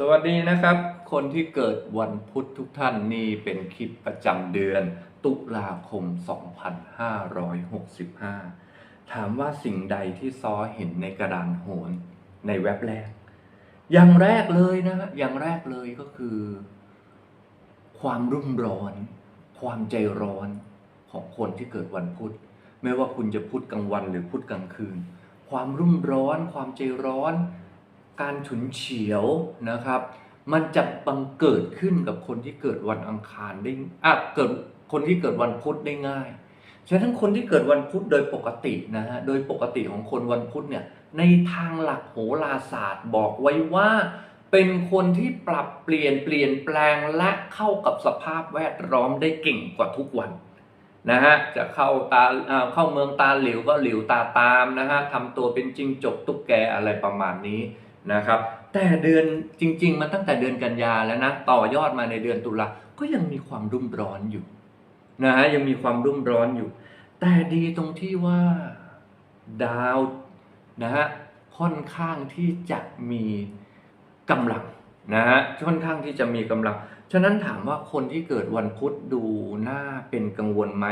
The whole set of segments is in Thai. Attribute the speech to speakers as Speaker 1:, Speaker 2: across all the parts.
Speaker 1: สวัสดีนะครับ คนที่เกิดวันพุธทุกท่านนี่เป็นคลิปประจำเดือน ตุลาคม 2565 ถามว่าสิ่งใดที่ซอเห็นในกระดานโหนในเว็บแรก อย่างแรกเลยนะฮะอย่างแรกเลยก็คือ ความรุ่มร้อน ความใจร้อนของคนที่เกิดวันพุธไม่ว่าคุณจะพุธกลางวันหรือพุธกลางคืน ความรุ่มร้อน ความใจร้อน การฉุนเฉียวนะครับ มันจะบังเกิดขึ้นกับคนที่เกิดวันอังคารได้อะเกิดคนที่เกิดวันพุธได้ง่ายฉะนั้นคนที่เกิดวันพุธโดยปกตินะฮะโดยปกติของคนวันพุธเนี่ยในทางหลักโหราศาสตร์บอกไว้ว่าเป็นคนที่ปรับเปลี่ยนเปลี่ยนแปลงและเข้ากับสภาพแวดล้อมได้เก่งกว่าทุกวันนะฮะจะเข้าตาเข้าเมืองตาเหลวก็เหลวตาตามนะฮะทำตัวเป็นจริงจกตุ๊กแกอะไรประมาณนี้ นะครับ แต่เดือนจริง ๆมาตั้งแต่เดือนกันยาแล้วนะ ต่อยอดมาในเดือนตุลาก็ยังมีความรุ่มร้อนอยู่นะฮะยังมีความรุ่มร้อนอยู่ แต่ดีตรงที่ว่าดาวนะฮะค่อนข้างที่จะมีกำลังนะฮะค่อนข้างที่จะมีกำลัง ฉะนั้นถามว่าคนที่เกิดวันพุธดูน่าเป็นกังวลไหม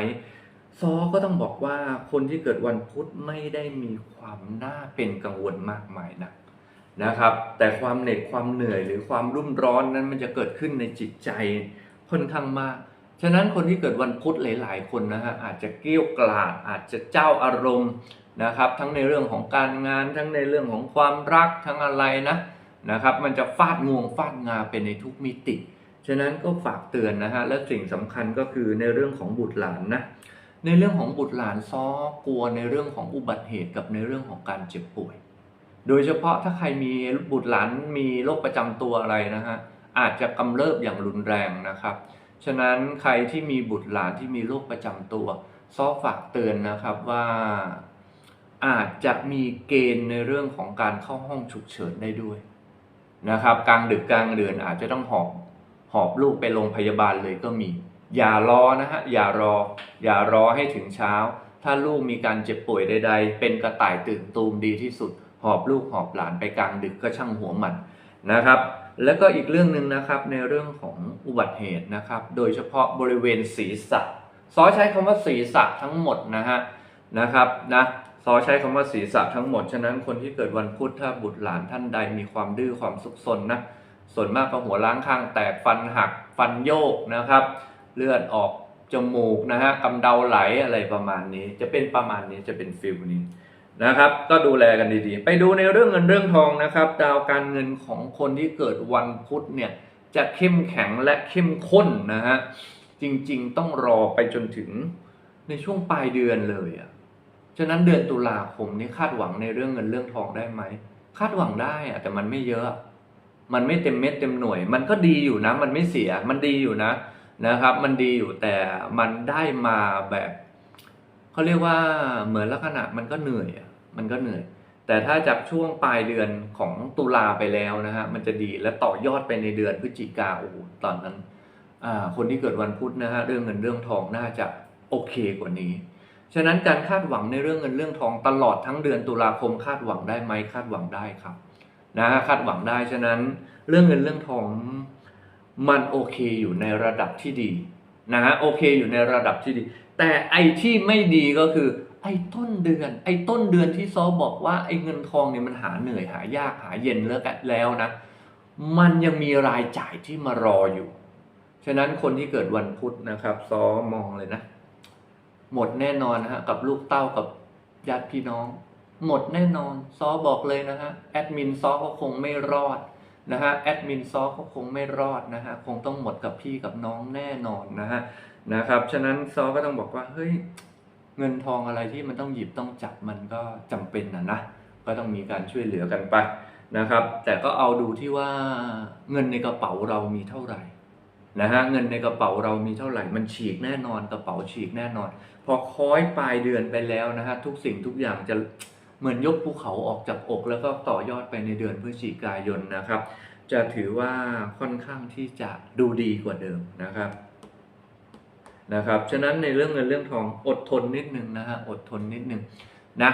Speaker 1: ซอก็ต้องบอกว่าคนที่เกิดวันพุธไม่ได้มีความน่าเป็นกังวลมากมายนะ นะครับ แต่ความเหน็ดความเหนื่อยหรือความรุ่มร้อนนั้นมันจะเกิดขึ้นในจิตใจค่อนข้างมาก ฉะนั้นคนที่เกิดวันพุธหลาย ๆ คนนะฮะอาจจะเกี้ยวกราดอาจจะเจ้าอารมณ์นะครับ ทั้งในเรื่องของการงาน ทั้งในเรื่องของความรักทั้งอะไรนะนะครับ มันจะฟาดงวงฟาดงาเป็นในทุกมิติ ฉะนั้นก็ฝากเตือนนะฮะและสิ่งสำคัญก็คือในเรื่องของบุตรหลานนะในเรื่องของบุตรหลานซ้อกลัวในเรื่องของอุบัติเหตุกับในเรื่องของการเจ็บป่วย โดยเฉพาะถ้าใครมีบุตรหลานมีโรคประจำตัวอะไรนะฮะอาจจะกำเริบอย่างรุนแรงนะครับ ฉะนั้นใครที่มีบุตรหลานที่มีโรคประจำตัวซอฝากเตือนนะครับว่าอาจจะมีเกณฑ์ในเรื่องของการเข้าห้องฉุกเฉินได้ด้วยนะครับกลางดึกกลางเดือนอาจจะต้องหอบหอบลูกไปโรงพยาบาลเลยก็มี อย่ารอนะฮะอย่ารอ อย่ารอให้ถึงเช้า ถ้าลูกมีการเจ็บป่วยใด ๆ เป็นกระต่ายตื่นตูมดีที่สุด หอบลูกหอบหลานไปกลางดึกก็ช่างหัวมันนะครับ แล้วก็อีกเรื่องหนึ่งนะครับในเรื่องของอุบัติเหตุนะครับ โดยเฉพาะบริเวณศีรษะซอใช้คำว่าศีรษะทั้งหมดนะฮะนะครับนะซอใช้คำว่าศีรษะทั้งหมด ฉะนั้นคนที่เกิดวันพุธถ้าบุตรหลานท่านใดมีความดื้อความสุกซนนะส่วนมากก็หัวล้างข้างแตกฟันหักฟันโยกนะครับ เลือดออกจมูกนะฮะกำเดาไหลอะไรประมาณนี้ จะเป็นประมาณนี้จะเป็นฟิลนี้ นะครับ ก็ดูแลกันดีๆ ไปดูในเรื่องเงินเรื่องทองนะครับ ดาวการเงินของคนที่เกิดวันพุธเนี่ยจะเข้มแข็งและเข้มข้นนะฮะจริงๆต้องรอไปจนถึงในช่วงปลายเดือนเลยอะ่ะฉะนั้นเดือนตุลาคมนี่คาดหวังในเรื่องเงินเรื่องทองได้ไหมคาดหวังได้อะแต่มันไม่เยอะ มันไม่เต็มเม็ดเต็มหน่วย มันก็ดีอยู่นะ มันไม่เสีย มันดีอยู่นะนะครับ มันดีอยู่แต่มันได้มาแบบ เขาเรียกว่าเหมือนลักษณะมันก็เหนื่อยมันก็เหนื่อย แต่ถ้าจากช่วงปลายเดือนของตุลาไปแล้วนะฮะมันจะดีและต่อยอดไปในเดือนพฤศจิกาโอ้ตอนนั้นอ่าคนที่เกิดวันพุธนะฮะเรื่องเงินเรื่องทองน่าจะโอเคกว่านี้ ฉะนั้นการคาดหวังในเรื่องเงินเรื่องทองตลอดทั้งเดือนตุลาคมคาดหวังได้ไหมคาดหวังได้ครับนะคาดหวังได้ฉะนั้นเรื่องเงินเรื่องทองมันโอเคอยู่ในระดับที่ดีนะฮะโอเคอยู่ในระดับที่ดี แต่ไอ้ที่ไม่ดีก็คือ ไอ้ต้นเดือน ไอ้ต้นเดือนที่ซอบอกว่าไอ้เงินทองเนี่ยมันหาเหนื่อยหายากหาเย็นแล้วกันแล้วนะ มันยังมีรายจ่ายที่มารออยู่ ฉะนั้นคนที่เกิดวันพุธนะครับซอมองเลยนะ หมดแน่นอนนะฮะกับลูกเต้ากับญาติพี่น้อง หมดแน่นอนซอบอกเลยนะฮะแอดมินซอก็คงไม่รอด นะฮะแอดมินซอก็คงไม่รอดนะฮะคงต้องหมดกับพี่กับน้องแน่นอนนะฮะนะครับฉะนั้นซอก็ต้องบอกว่าเฮ้ยเงินทองอะไรที่มันต้องหยิบต้องจับมันก็จำเป็นนะนะก็ต้องมีการช่วยเหลือกันไปนะครับ แต่ก็เอาดูที่ว่าเงินในกระเป๋าเรามีเท่าไหร่นะฮะเงินในกระเป๋าเรามีเท่าไหร่มันฉีกแน่นอนกระเป๋าฉีกแน่นอน พอค้อยปลายเดือนไปแล้วนะฮะทุกสิ่งทุกอย่างจะ เหมือนยกภูเขาออกจากอกแล้วก็ต่อยอดไปในเดือนพฤศจิกายนนะครับ จะถือว่าค่อนข้างที่จะดูดีกว่าเดิมนะครับนะครับ ฉะนั้นในเรื่องเงินเรื่องทองอดทนนิดนึงนะฮะอดทนนิดนึงนะ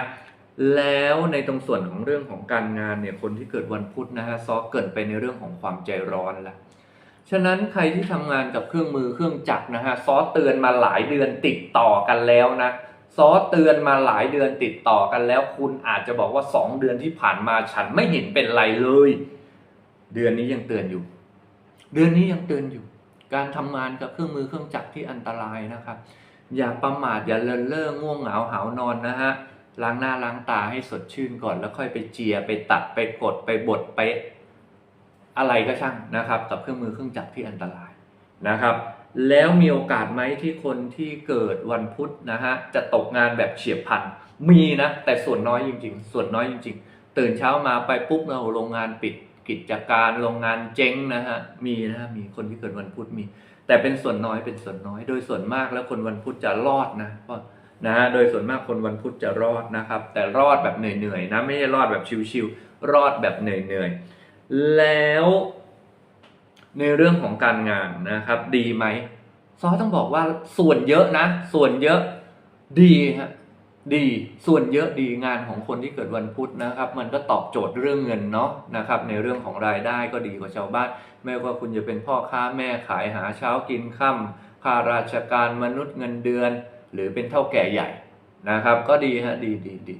Speaker 1: แล้วในตรงส่วนของเรื่องของการงานเนี่ยคนที่เกิดวันพุธนะฮะซอเกิดไปในเรื่องของความใจร้อนละฉะนั้นใครที่ทำงานกับเครื่องมือเครื่องจักรนะฮะซอเตือนมาหลายเดือนติดต่อกันแล้วนะ ซอเตือนมาหลายเดือนติดต่อกันแล้ว คุณอาจจะบอกว่าสองเดือนที่ผ่านมาฉันไม่เห็นเป็นไรเลย เดือนนี้ยังเตือนอยู่ เดือนนี้ยังเตือนอยู่ การทำงานกับเครื่องมือเครื่องจักรที่อันตรายนะครับ อย่าประมาทอย่าเลินเล่อง่วงเหงาหานอนนะฮะล้างหน้าล้างตาให้สดชื่นก่อน แล้วค่อยไปเจียไปตัดไปกดไปบดไปอะไรก็ช่างนะครับ กับเครื่องมือเครื่องจักรที่อันตรายนะครับ แล้วมีโอกาสไหมที่คนที่เกิดวันพุธนะฮะจะตกงานแบบเฉียบพลัน มีนะ แต่ส่วนน้อยจริง ๆ ส่วนน้อยจริง ๆ ตื่นเช้ามาไปปุ๊บเราโรงงานปิดกิจการโรงงานเจ๊งนะฮะมีนะฮะมีคนที่เกิดวันพุธมี แต่เป็นส่วนน้อยเป็นส่วนน้อย โดยส่วนมากแล้วคนวันพุธจะรอดนะเพราะนะฮะโดยส่วนมากคนวันพุธจะรอดนะครับ แต่รอดแบบเหนื่อยๆนะไม่ใช่รอดแบบชิวๆรอดแบบเหนื่อยๆแล้ว ในเรื่องของการงานนะครับ ดีไหมซอต้องบอกว่าส่วนเยอะนะ ส่วนเยอะดีฮะดีส่วนเยอะดีงานของคนที่เกิดวันพุธนะครับ มันก็ตอบโจทย์เรื่องเงินเนาะนะครับ ในเรื่องของรายได้ก็ดีกว่าชาวบ้าน ไม่ว่าคุณจะเป็นพ่อค้าแม่ขายหาเช้ากินค่ำข้าราชการมนุษย์เงินเดือน หรือเป็นเท่าแก่ใหญ่นะครับ ก็ดีฮะดีดีดี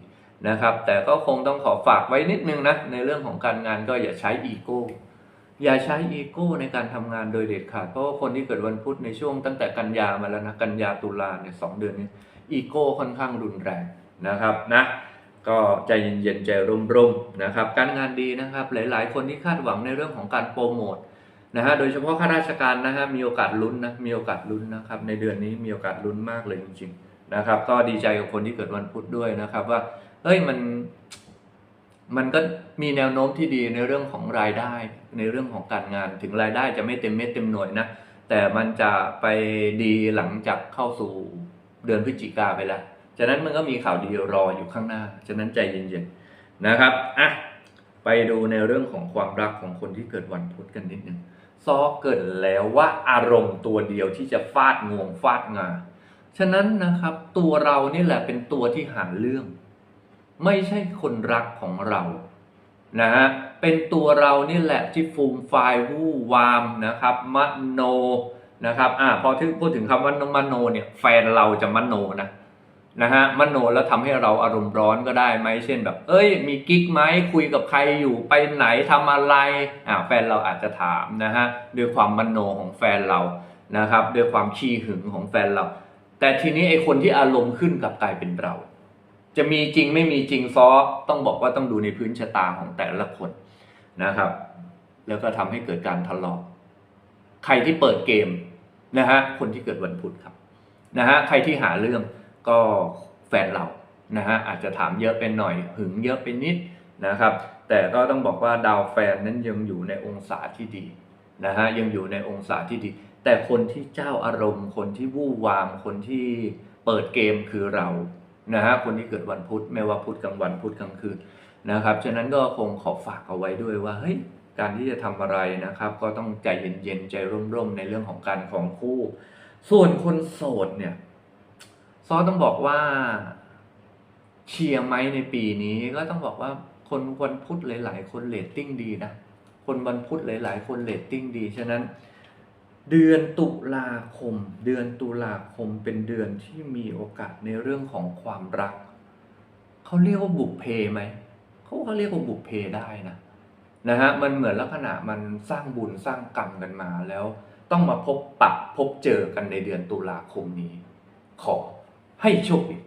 Speaker 1: นะครับ แต่ก็คงต้องขอฝากไว้นิดนึงนะในเรื่องของการงานก็อย่าใช้อีโก้ อย่าใช้อีโก้ในการทำงานโดยเด็ดขาด เพราะว่าคนที่เกิดวันพุธในช่วงตั้งแต่กันยามาแล้วนะ กันยาตุลาเนี่ยสองเดือนนี้อีโก้ค่อนข้างรุนแรงนะครับนะก็ใจเย็นๆใจร่มๆนะครับ การงานดีนะครับ หลายๆ คนที่คาดหวังในเรื่องของการโปรโมทนะฮะโดยเฉพาะข้าราชการนะฮะมีโอกาสลุ้นนะมีโอกาสลุ้นนะครับ ในเดือนนี้มีโอกาสลุ้นมากเลยจริงๆนะครับ ก็ดีใจกับคนที่เกิดวันพุธด้วยนะครับว่าเฮ้ยมัน มันก็มีแนวโน้มที่ดีในเรื่องของรายได้ ในเรื่องของการงานถึงรายได้จะไม่เต็มเม็ดเต็มหน่วยนะ แต่มันจะไปดีหลังจากเข้าสู่เดือนพฤศจิกาไปแล้วฉะนั้นมันก็มีข่าวดีรออยู่ข้างหน้า ฉะนั้นใจเย็นๆนะครับอะไปดูในเรื่องของความรักของคนที่เกิดวันพุธกันนิดนึงซอเกิดแล้วว่าอารมณ์ตัวเดียวที่จะฟาดงวงฟาดงา ฉะนั้นนะครับตัวเรานี่แหละเป็นตัวที่หาเรื่อง ไม่ใช่คนรักของเรานะฮะเป็นตัวเรานี่แหละที่ฟูมไฟายวู่วามนะครับมโนนะครับอ่าพอถึงพูดถึงคำว่ามโนเนี่ยแฟนเราจะมโนนะนะฮะมโนแล้วทำให้เราอารมณ์ร้อนก็ได้ไหมเช่นแบบ เอ้ย มีกิ๊กไหมคุยกับใครอยู่ไปไหนทำอะไรอ่าแฟนเราอาจจะถามนะฮะด้วยความมโนของแฟนเรานะครับด้วยความขี้หึงของแฟนเรา แต่ทีนี้ไอคนที่อารมณ์ขึ้นกลับกลายเป็นเรา จะมีจริงไม่มีจริงซอต้องบอกว่าต้องดูในพื้นชะตาของแต่ละคนนะครับ แล้วก็ทำให้เกิดการทะเลาะใครที่เปิดเกมนะฮะคนที่เกิดวันพุธครับนะฮะใครที่หาเรื่องก็แฟนเรานะฮะอาจจะถามเยอะไปหน่อยหึงเยอะไปนิดนะครับ แต่ก็ต้องบอกว่าดาวแฟนนั้นยังอยู่ในองศาที่ดีนะฮะยังอยู่ในองศาที่ดี แต่คนที่เจ้าอารมณ์ คนที่วู่วาม คนที่เปิดเกมคือเรา นะฮะคนที่เกิดวันพุธไม่ว่าพุธกลางวันพุธกลางคืนนะครับ ฉะนั้นก็คงขอฝากเอาไว้ด้วยว่าเฮ้ยการที่จะทำอะไรนะครับ ก็ต้องใจเย็นๆใจร่มๆในเรื่องของการของคู่ ส่วนคนโสดเนี่ยซอต้องบอกว่าเชียร์ไหมในปีนี้ก็ต้องบอกว่าคนวันพุธหลาย ๆ คนเรตติ้งดีนะ คนวันพุธหลาย ๆ คนเรตติ้งดี ฉะนั้น เดือนตุลาคม เดือนตุลาคมเป็นเดือนที่มีโอกาสในเรื่องของความรัก เขาเรียกว่าบุกเพไหมเขาเขาเรียกว่าบุกเพได้นะนะฮะมันเหมือนลักษณะมันสร้างบุญสร้างกรรมกันมาแล้ว ต้องมาพบปะพบเจอกันในเดือนตุลาคมนี้ ขอให้โชคดี